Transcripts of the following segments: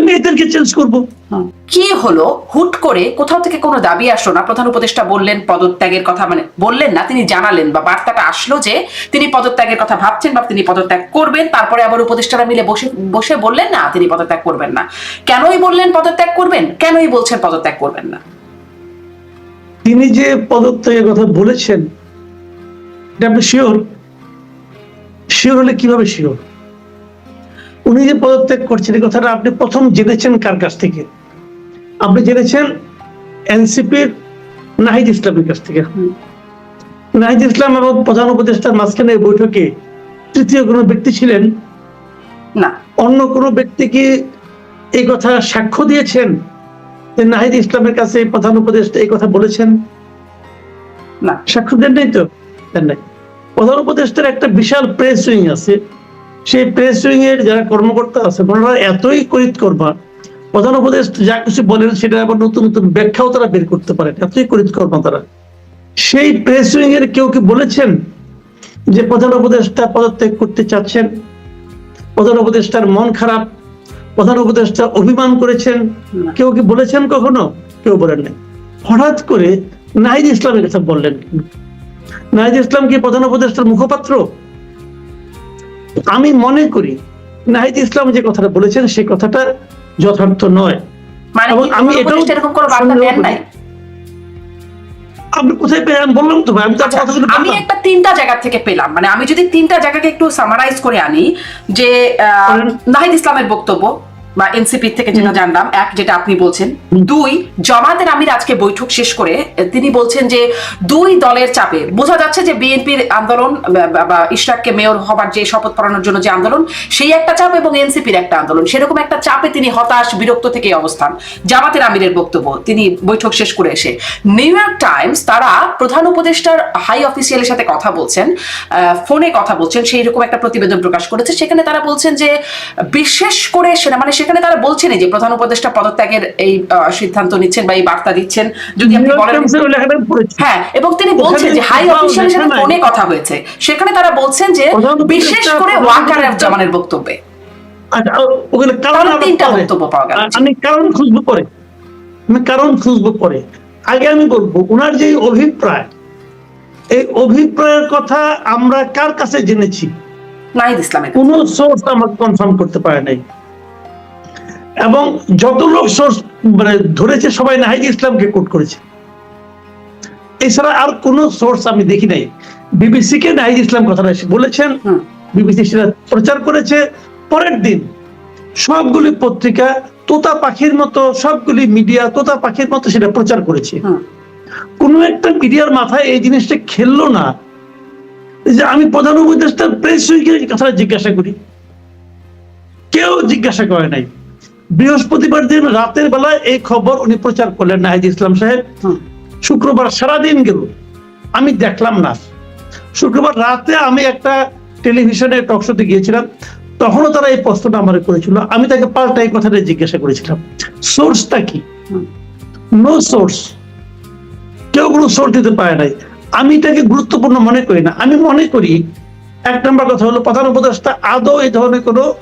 আমি এদেরকে চেঞ্জ করব। কি হলো? হুট করে কোথাও থেকে কোনো দাবি আসলো না? প্রধান উপদেষ্টা বললেন পদত্যাগের কথা মানে বললেন না তিনি জানালেন বা বার্তাটা আসলো যে তিনি পদত্যাগের কথা ভাবছেন বা তিনি পদত্যাগ করবেন। তারপরে আবার উপদেষ্টারা মিলে বসে বসে বললেন না তিনি পদত্যাগ করবেন না। কেনই বললেন পদত্যাগ করবেন? কেনই বলছেন পদত্যাগ করবেন না? তিনি যে পদত্যাগের কথা বলেছেন এটা আপনি শিওর শিওর হলে কীভাবে শিওর উনি যে পদত্যাগ করছেন এই কথাটা আপনি প্রথম জেনেছেন কার কাছ থেকে? আপনি জেনেছেন এনসিপির নাহিদ ইসলামের কাছ থেকে। নাহিদ ইসলাম এবং প্রধান উপদেষ্টার মাঝখানে এই বৈঠকে তৃতীয় কোনো ব্যক্তি ছিলেন? না। অন্য কোনো ব্যক্তি কি এই কথা সাক্ষ্য দিয়েছেন যে নাহিদ ইসলামের কাছে প্রধান উপদেষ্টা এই কথা বলেছেন? না। সাক্ষ্য দেন নাই তো? দেন নাই প্রধান উপদেষ্টার একটা বিশাল প্রেস উইং আছে। সেই প্রেস উইং এর যারা কর্মকর্তা আছে ওনারা এতই করিত করবা। প্রধান উপদেষ্টা যা কিছু বলেন সেটা আবার নতুন নতুন ব্যাখ্যাও তারা বের করতে পারেন। এতই করিত করবা তারা। সেই প্রেস উইং এর কেউ কি বলেছেন যে প্রধান উপদেষ্টা পদত্যাগ করতে চাচ্ছেন? প্রধান উপদেষ্টার মন খারাপ। প্রধান উপদেষ্টা অভিমান করেছেন। কেউ কি বলেছেন কখনো? কেউ বলেন নাই। হঠাৎ করে নাহিদ ইসলামের কথা বললেন। নাহিদ ইসলাম কি প্রধান উপদেষ্টার মুখপাত্র? আমি মনে করি নাহিদ ইসলাম যে কথাটা বলেছেন সেই কথাটা যথার্থ নয়। মানে এবং আমি এটাও আপনি কোথায় আমি বললাম তো আমি তো আচ্ছা, কথাগুলো আমি একটা তিনটা জায়গা থেকে পেলাম। মানে আমি যদি তিনটা জায়গাকে একটু সামারাইজ করে আনি যে। নাহিদ ইসলামের বক্তব্য বা এনসিপি থেকে যেটা জানলাম এক যেটা আপনি বলছেন দুই জামাতের আমির আজকে বৈঠক শেষ করে তিনি বলছেন যে দুই দলের চাপে বোঝা যাচ্ছে যে বিএনপির আন্দোলন বা- ইশরাককে মেয়র হবার যে শপথ পড়ানোর জন্য যে আন্দোলন সেই একটা চাপ এবং এনসিপির একটা আন্দোলন। সেরকম একটা চাপে তিনি হতাশ বিরক্ত থেকে অবস্থান। জামাতের আমিরের বক্তব্য তিনি বৈঠক শেষ করে এসে নিউ ইয়র্ক টাইমস তারা প্রধান উপদেষ্টার হাই অফিসিয়ালের সাথে কথা বলছেন ফোনে কথা বলছেন সেই রকম একটা প্রতিবেদন প্রকাশ করেছে সেখানে তারা বলছেন যে বিশেষ করে সেনা মানে সেখানে তারা বলছেন যে প্রধান উপদেষ্টা পদত্যাগের এই সিদ্ধান্ত নিচ্ছেন বা এই বার্তা দিচ্ছেন। যদি আপনি বলেন। হ্যাঁ এবং তিনি বলছেন যে হাই অফিসিয়ালের সাথে ফোনে কথা হয়েছে। সেখানে তারা বলছেন যে বিশেষ করে ওয়াকার জামানের বক্তব্যে। আচ্ছা, ওখানে কারণ তিনটা বক্তব্য পাওয়া গেল। আমি কারণ খুঁজবো পরে। আমি কারণ খুঁজবো পরে। আগে আমি বলব ওনার যে অভিপ্রায় এই অভিপ্রায়ের কথা আমরা কার কাছে জেনেছি? নাহিদ ইসলামের কোন সোর্স আমাকে কনফার্ম করতে পারে নাই। এবং যত লোক সোর্স মানে ধরেছে সবাই নাহিদ ইসলামকে কোট করেছে। এছাড়া আর কোন সোর্স আমি দেখি নাই। বিবিসি কে নাহিদ ইসলাম কথাটা বলেছেন। বিবিসি সেটা প্রচার করেছে। পরের দিন সবগুলি পত্রিকা তোতা পাখির মতো সবগুলি মিডিয়া তোতা পাখির মতো সেটা প্রচার করেছে। কোন একটা মিডিয়ার মাথায় এই জিনিসটা খেললো না। যে আমি প্রধান উপদেষ্টার প্রেস উইকের কথাটা জিজ্ঞাসা করি। কেউ জিজ্ঞাসা করে নাই। বৃহস্পতিবার দিন রাতের বেলায় এই খবর উনি প্রচার করলেন নাহিদ ইসলাম সাহেব। শুক্রবার সারাদিন গেল। আমি দেখলাম না। শুক্রবার রাতে আমি একটা টেলিভিশনে টক শোতে গিয়েছিলাম। তখনও তারা এই প্রশ্নটা আমার করেছিল আমি তাকে পাল্টা এই কথাটা জিজ্ঞাসা করেছিলাম। সোর্সটা কি? নো সোর্স কেউ কোনো সোর্স দিতে পারে নাই। আমি এটাকে গুরুত্বপূর্ণ মনে করি না। আমি মনে করি এক নম্বর কথা হলো প্রধান উপদেষ্টা আদৌ এই ধরনের কোনো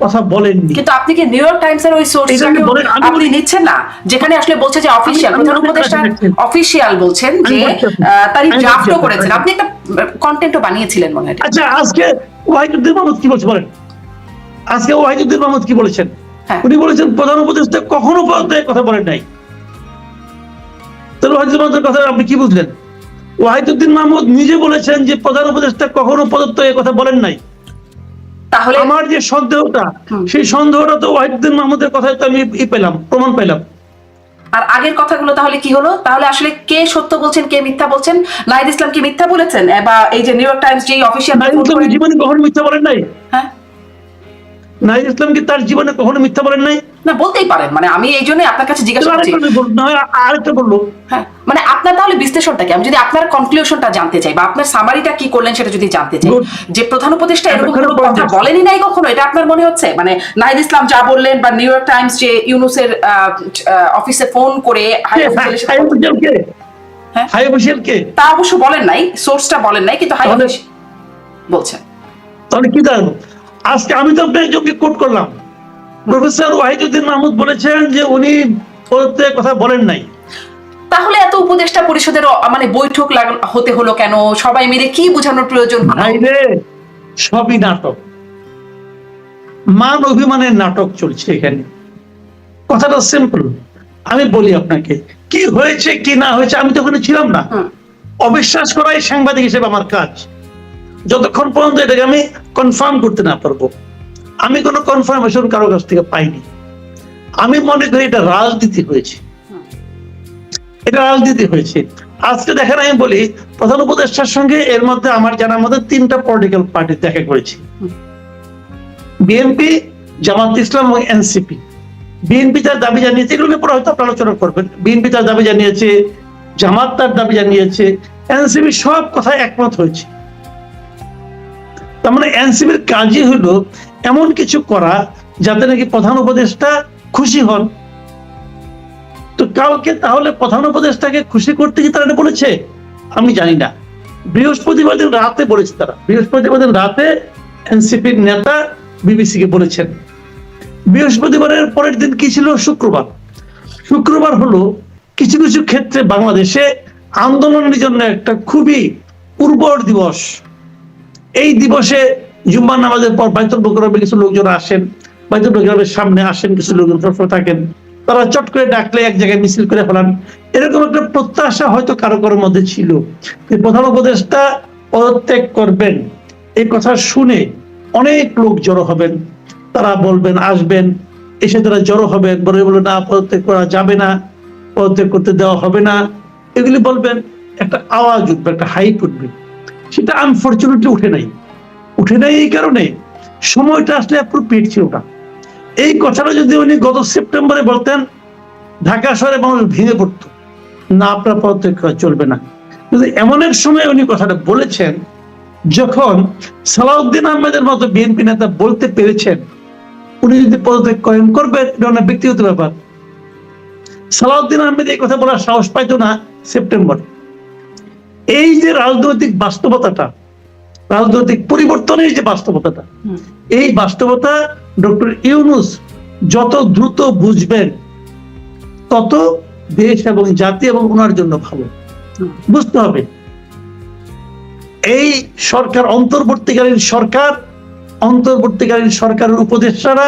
কথা বলেননি। কিন্তু আপনি কি নিউ ইয়র্ক টাইমস এর ওই সোর্সটাকে আপনি নিচ্ছেন না? যেখানে আসলে বলছে যে অফিসিয়াল আমি- প্রধান উপদেষ্টা বলছি। অফিসিয়াল বলছেন যে তারই ড্রাফটও করেছেন। আপনি। একটা কন্টেন্টও বানিয়েছিলেন মনে হয়। আচ্ছা আজকে ওয়াহিদুদ্দিন মাহমুদ কি বলছে বলেন? আজকে ওয়াহিদুদ্দিন মাহমুদ কি বলেছেন? হ্যাঁ। উনি বলেছেন প্রধান উপদেষ্টা কখনো পদত্যাগের কথা বলেন নাই। তাহলে ওয়াহিদুদ্দিন মাহমুদের কথা আপনি কি বুঝলেন? ওয়াহিদুদ্দিন মাহমুদ নিজে বলেছেন যে প্রধান উপদেষ্টা কখনো পদত্যাগের কথা বলেন নাই। তাহলে আমার যে সন্দেহটা সেই সন্দেহটা তো ওয়াহিদুদ্দিন মাহমুদের কথায় তো আমি ই পেলাম প্রমাণ পেলাম। আর আগের কথাগুলো তাহলে কি হলো? তাহলে আসলে কে সত্য বলছেন কে মিথ্যা বলছেন? লাইদ ইসলাম কি মিথ্যা বলেছেন? বা এই যে নিউ ইয়র্ক টাইমস যে অফিসিয়াল জীবনে কখনো মিথ্যা বলেন নাই? হ্যাঁ। নাহিদ ইসলাম কি তার জীবনে কখনো মিথ্যা বলেন নাই? না বলতেই পারেন। মানে আমি এই জন্য আপনার কাছে জিজ্ঞাসা করছি। আরেকটা বলল, হ্যাঁ মানে আপনার তাহলে বিশ্লেষণটা কি? আমি যদি আপনার কনক্লুশনটা জানতে চাই বা আপনার সামারিটা কি করলেন সেটা যদি জানতে চাই। যে প্রধান উপদেষ্টা এরকম কোনো কথা বলেনি নাই কখনো? এটা আপনার মনে হচ্ছে? মানে নাহিদ ইসলাম যা বললেন বা নিউ ইয়র্ক টাইমস যে ইউনুসের অফিসে ফোন করে হাই অফিসিয়ালের সাথে হাই অফিসিয়াল কে? হ্যাঁ। কে? তা অবশ্য বলেন নাই সোর্সটা বলেন নাই কিন্তু হাই অফিস বলছেন। তাহলে কি দাঁড়াল আজকে আমি তো একজনকে কোট করলাম। প্রফেসর ওয়াহিদুদ্দিন মাহমুদ বলেছেন যে উনি পদত্যাগের কথা বলেন নাই। তাহলে এত উপদেষ্টা পরিষদের মানে বৈঠক হতে হলো কেন? সবাই মিলে কি বোঝানোর প্রয়োজন? ভাইরে সবই নাটক। মান অভিমানের নাটক চলছে এখানে। কথাটা সিম্পল আমি বলি আপনাকে কি হয়েছে কি না হয়েছে আমি তো ওখানে ছিলাম না। অবিশ্বাস করাই সাংবাদিক হিসেবে আমার কাজ। যতক্ষণ পর্যন্ত এটাকে আমি কনফার্ম করতে না পারব, আমি কোনো কনফার্মেশন কারও কাছ থেকে পাইনি। আমি মনে করি এটা রাজনীতি হয়েছে। এটা রাজনীতি হয়েছে। আজকে দেখেন আমি বলি, প্রধান উপদেষ্টার সঙ্গে এর মধ্যে আমার জানার মধ্যে তিনটা পলিটিক্যাল পার্টি দেখা করেছে। বিএনপি, জামাত ইসলাম এবং এনসিপি। বিএনপি তার দাবি জানিয়েছে এগুলোর উপর হয়তো আপনারা আলোচনা করবেন। বিএনপি তার দাবি জানিয়েছে, জামাত তার দাবি জানিয়েছে, এনসিপি সব কথায় একমত হয়েছে। তার মানে এনসিপির কাজই হলো এমন কিছু করা যাতে নাকি প্রধান উপদেষ্টা খুশি হন। তো কাউকে তাহলে প্রধান উপদেষ্টাকে খুশি করতে কি তারা বলেছে? আমি জানি না। বৃহস্পতিবার দিন রাতে বলেছে তারা। বৃহস্পতিবার দিন রাতে এনসিপির নেতা বিবিসি কে বলেছেন। বৃহস্পতিবারের পরের দিন কি ছিল? শুক্রবার। শুক্রবার হলো কিছু কিছু ক্ষেত্রে বাংলাদেশে আন্দোলনের জন্য একটা খুবই উর্বর দিবস। এই দিবসে জুম্মার নামাজের পর বাইতুল বকরমে কিছু লোকজন আসেন, বাইতুল বকরমের সামনে আসেন, কিছু লোকজন থাকেন। তারা চট করে ডাকলে এক জায়গায় মিছিল করে ফেলান। এরকম একটা প্রত্যাশা হয়তো কারও কারোর মধ্যে ছিল। প্রধান উপদেষ্টা পদত্যাগ করবেন। এই কথা শুনে অনেক লোক জড়ো হবেন। তারা বলবেন, আসবেন। এসে তারা জড়ো হবেন। বলে বলে না পদত্যাগ করা যাবে না, পদত্যাগ করতে দেওয়া হবে না। এগুলি বলবেন, একটা আওয়াজ উঠবে, একটা হাইপ উঠবে। সেটা আনফর্চুনেটলি উঠে নাই। উঠে নাই এই কারণে সময়টা আসলে অ্যাপ্রোপ্রিয়েট ছিল না এই কথাটা যদি উনি গত সেপ্টেম্বরে বলতেন, ঢাকা শহরে মানুষ ভেঙে পড়তো। না, আপনার পদত্যাগ চলবে না। কিন্তু এমন এক সময় উনি কথাটা বলেছেন, যখন সালাউদ্দিন আহমেদের মতো বিএনপি নেতা বলতে পেরেছেন, উনি যদি পদত্যাগ করেন করবেন এটা ব্যক্তিগত ব্যাপার। সালাউদ্দিন আহমেদ এই কথা বলার সাহস পাইতো না সেপ্টেম্বরে। এই যে রাজনৈতিক বাস্তবতাটা রাজনৈতিক পরিবর্তনের যে বাস্তবতাটা এই বাস্তবতা ডক্টর ইউনুস যত দ্রুত বুঝবেন তত দেশ এবং জাতি এবং ওনার জন্য ভালো। বুঝতে হবে এই সরকার অন্তর্বর্তীকালীন সরকার অন্তর্বর্তীকালীন সরকারের উপদেষ্টারা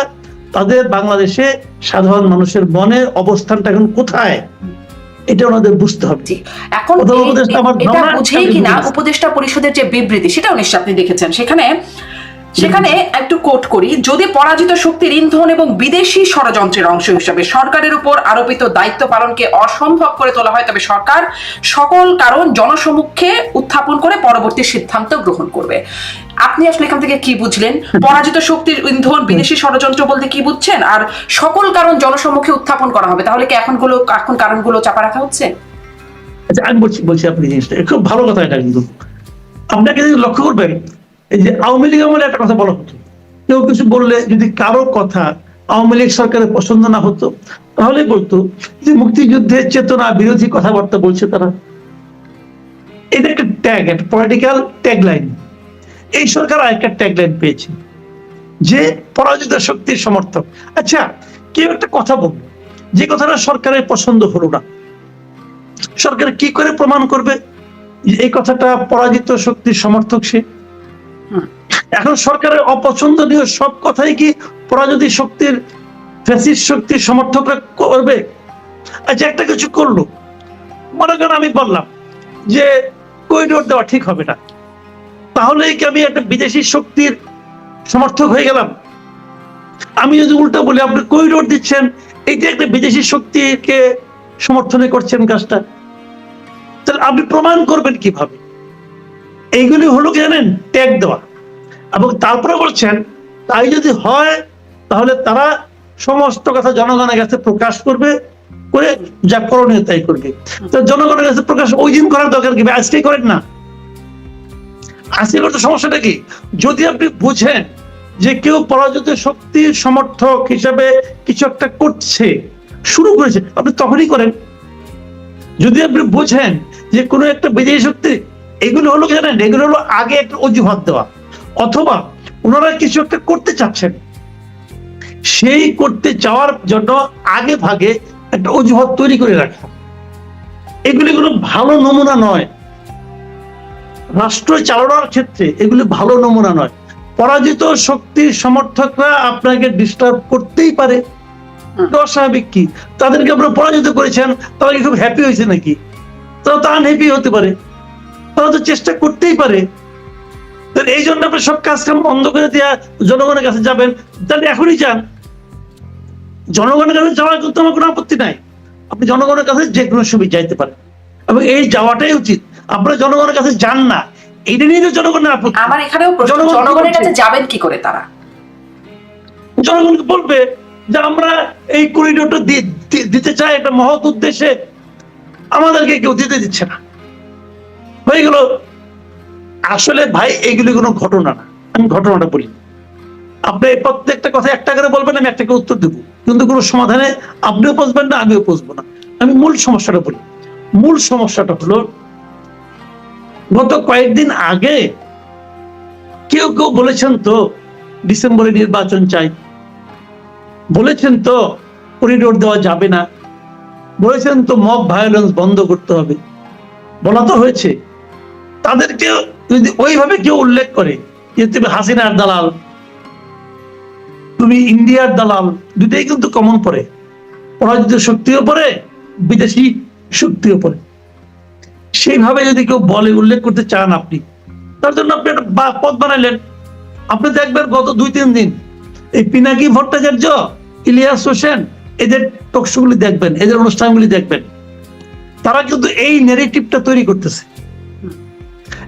তাদের বাংলাদেশে সাধারণ মানুষের মনের অবস্থানটা এখন কোথায়? এটা ওনাদের বুঝতে হবে। এখন এটা বুঝেই কিনা উপদেষ্টা পরিষদের যে বিবৃতি সেটাও নিশ্চয় আপনি দেখেছেন। সেখানে সেখানে একটু কোট করি যদি পরাজিত শক্তির ইন্ধন এবং বিদেশি ষড়যন্ত্রের অংশ হিসাবে সরকারের উপর আরোপিত দায়িত্ব পালনকে অসম্ভব করে তোলা হয় তবে সরকার সকল কারণ জনসমক্ষে উত্থাপন করে পরবর্তী সিদ্ধান্ত গ্রহণ করবে। আপনি আসলে এখান থেকে কি বুঝলেন? পরাজিত শক্তির ইন্ধন বিদেশি ষড়যন্ত্র বলতে কি বুঝছেন? আর সকল কারণ জনসমক্ষে উত্থাপন করা হবে, তাহলে কি এখনগুলো এখন কারণগুলো চাপা রাখা হচ্ছে? আচ্ছা আমি বলছি বলছি আপনি জিনিসটা। খুব ভালো কথা এটা কিন্তু। আপনাকে যদি লক্ষ্য করবেন যে আওয়ামী লীগ একটা কথা বলা হতো। কেউ কিছু বললে যদি কারও কথা আওয়ামী লীগ সরকারের পছন্দ না হতো তাহলে বলতো যে মুক্তিযুদ্ধের চেতনা বিরোধী কথাবার্তা বলছে তারা। এটা একটা ট্যাগ, একটা পলিটিক্যাল ট্যাগ লাইন এই সরকার আরেকটা ট্যাগ লাইন পেয়েছে, যে পরাজিত শক্তির সমর্থক। আচ্ছা কেউ একটা কথা বলল যে কথাটা সরকারের পছন্দ হলো না। সরকার কি করে প্রমাণ করবে এই কথাটা পরাজিত শক্তির সমর্থক সে। এখন সরকারের অপছন্দনীয় সব কথাই কি পরাজিত শক্তির, ফ্যাসিস্ট শক্তির সমর্থকরা করবে? আচ্ছা একটা কিছু করল। মনে করেন আমি বললাম যে করিডোর দেওয়া ঠিক হবে না। তাহলে কি আমি একটা বিদেশি শক্তির সমর্থক হয়ে গেলাম? আমি যদি উল্টো বলি, আপনি করিডোর দিচ্ছেন এইটা একটা বিদেশি শক্তিকে সমর্থনে করছেন কাজটা, তাহলে আপনি প্রমাণ করবেন কীভাবে? এইগুলি হলো কি জানেন? ট্যাগ দেওয়া। এবং তারপরে বলছেন, তাই যদি হয়, তাহলে তারা সমস্ত কথা জনগণের কাছে প্রকাশ করবে, করে যা করণীয় তাই করবে। তো জনগণের কাছে প্রকাশ ওই দিন করার দরকার কি? আজকেই করেন না? করতে সমস্যাটা কি? যদি আপনি বুঝেন যে কেউ পরাজিত শক্তির সমর্থক হিসাবে কিছু একটা করছে, শুরু করেছে, আপনি তখনই করেন। যদি আপনি বোঝেন যে কোনো একটা বিদেশি শক্তি, এগুলো হলো জানেন? এগুলো হলো আগে একটা অজুহাত দেওয়া। অথবা ওনারা কিছু একটা করতে চাচ্ছেন। সেই করতে চাওয়ার জন্য আগে ভাগে একটা অজুহাত তৈরি করে রাখা। এগুলি কোনো ভালো নমুনা নয়। রাষ্ট্র চালানোর ক্ষেত্রে এগুলি ভালো নমুনা নয়। পরাজিত শক্তির সমর্থকরা আপনাকে ডিস্টার্ব করতেই পারে। অস্বাভাবিক কি? তাদেরকে আপনারা পরাজিত করেছেন তারা কি খুব হ্যাপি হয়েছে নাকি? তারা তো আনহ্যাপি হতে পারে। তারা তো চেষ্টা করতেই পারে। এই জন্য আপনি সব কাজ কাম বন্ধ করে দেওয়া জনগণের কাছে যাবেন। তাহলে এখনই যান। জনগণের কাছে যাওয়ার কিন্তু আমার কোনো আপত্তি নাই। আপনি জনগণের কাছে যে কোনো সময় যাইতে পারেন। এবং এই যাওয়াটাই উচিত। আপনারা জনগণের কাছে যান না। এইটা নিয়ে তো জনগণের আপত্তি। আমার এখানেও জনগণের কাছে যাবেন কি করে তারা? জনগণকে বলবে যে আমরা এই করিডোরটা দিতে চাই একটা মহৎ উদ্দেশ্যে। আমাদেরকে কেউ দিতে দিচ্ছে না। হয়ে গেল। আসলে ভাই এগুলি কোনো ঘটনা না। আমি ঘটনাটা বলি। আপনি এই প্রত্যেকটা কথা একটা করে বলবেন আমি একটা করে উত্তর দেবো। কিন্তু কোনো সমাধানে আপনিও বুঝবেন না আমিও বুঝব না। আমি মূল সমস্যাটা বলি। মূল সমস্যাটা হলো গত কয়েকদিন আগে কেউ কেউ বলেছেন তো ডিসেম্বরে নির্বাচন চাই। বলেছেন তো করিডোর দেওয়া যাবে না। বলেছেন তো মব ভায়োলেন্স বন্ধ করতে হবে। বলা তো হয়েছে। তাদেরকে যদি ওইভাবে কেউ উল্লেখ করে যে তুমি হাসিনার দালাল, তুমি ইন্ডিয়ার দালাল দুটাই কিন্তু কমন পড়ে। পরাজিত শক্তিও পড়ে, বিদেশি শক্তিও পড়ে। সেইভাবে যদি কেউ বলে, উল্লেখ করতে চান আপনি, তার জন্য আপনি একটা পথ বানাইলেন আপনি দেখবেন গত দুই, তিন দিন এই পিনাকি ভট্টাচার্য, ইলিয়াস হোসেন, এদের টকশোগুলি দেখবেন, এদের অনুষ্ঠানগুলি দেখবেন। তারা কিন্তু এই নেগেটিভটা তৈরি করতেছে।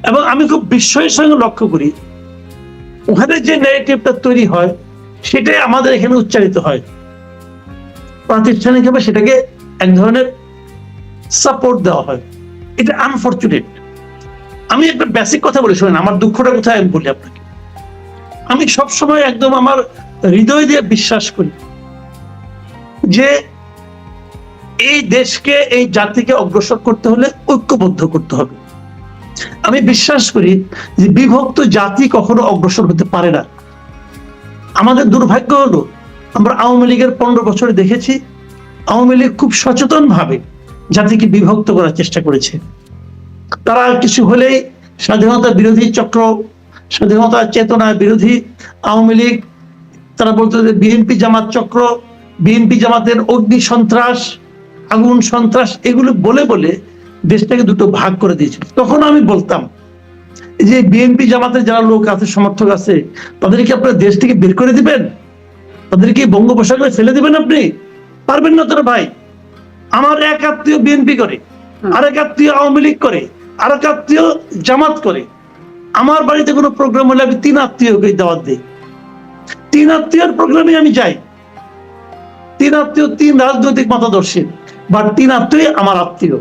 এবং আমি খুব বিস্ময়ের সঙ্গে লক্ষ্য করি ওখানে যে নেগেটিভটা তৈরি হয়, সেটাই আমাদের এখানে উচ্চারিত হয়। প্রাতিষ্ঠানিকভাবে সেটাকে এক ধরনের সাপোর্ট দেওয়া হয়। এটা আনফর্চুনেট আমি একটা বেসিক কথা বলি, শোনেন, আমার দুঃখটা কোথায় আমি বলি আপনাকে? আমি সব সময় একদম আমার হৃদয় দিয়ে বিশ্বাস করি যে এই দেশকে, এই জাতিকে অগ্রসর করতে হলে ঐক্যবদ্ধ করতে হবে। আমি বিশ্বাস করি যে বিভক্ত জাতি কখনো অগ্রসর হতে পারে না। আমাদের দুর্ভাগ্য হলো, আমরা আওয়ামী লীগের পনেরো বছরে দেখেছি, আওয়ামী লীগ খুব সচেতন ভাবে জাতিকে বিভক্ত করার চেষ্টা করেছে। তারা কিছু হলেই স্বাধীনতা বিরোধী চক্র, স্বাধীনতা চেতনা বিরোধী আওয়ামী লীগ, তারা বলতো যে বিএনপি জামাত চক্র, বিএনপি জামাতের অগ্নি সন্ত্রাস, আগুন সন্ত্রাস, এগুলো বলে বলে দেশটাকে দুটো ভাগ করে দিয়েছিল তখন আমি বলতাম যে বিএনপি জামাতের যারা লোক আছে, সমর্থক আছে তাদেরকে আপনারা দেশ থেকে বের করে দিবেন? তাদেরকে বঙ্গোপসাগরে ফেলে দিবেন আপনি? পারবেন না তোরা ভাই। আমার এক আত্মীয় বিএনপি করে হুম। আরেক আত্মীয় আওয়ামী লীগ করে আরেক আত্মীয় জামাত করে। আমার বাড়িতে কোনো প্রোগ্রাম হলে আমি তিন আত্মীয়কে দাওয়াত দিই। তিন আত্মীয়র প্রোগ্রামে আমি যাই। তিন আত্মীয় তিন রাজনৈতিক মতাদর্শী বা তিন আত্মীয় আমার আত্মীয়।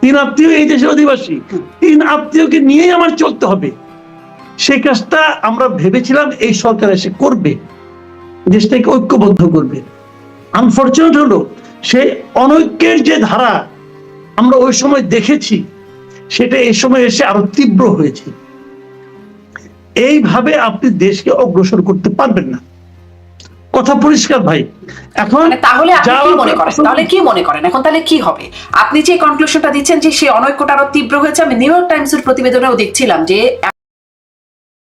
তিন আত্মীয় এই দেশের অধিবাসী তিন আত্মীয়কে নিয়েই আমার চলতে হবে। সেই কাজটা আমরা ভেবেছিলাম এই সরকার এসে করবে দেশটাকে ঐক্যবদ্ধ করবে। আনফর্চুনেট হলো সেই অনৈক্যের যে ধারা আমরা ওই সময় দেখেছি সেটা এই সময় এসে আরও তীব্র হয়েছে। এইভাবে আপনি দেশকে অগ্রসর করতে পারবেন না। কথা পরিষ্কার ভাই। এখন মানে তাহলে আপনি কি মনে করেন? তাহলে কি মনে করেন? এখন তাহলে কি হবে? আপনি যে কনক্লুশনটা দিচ্ছেন যে সেই অনৈক্যটা আরও তীব্র হয়েছে আমি নিউ ইয়র্ক টাইমসের প্রতিবেদনেও দেখছিলাম যে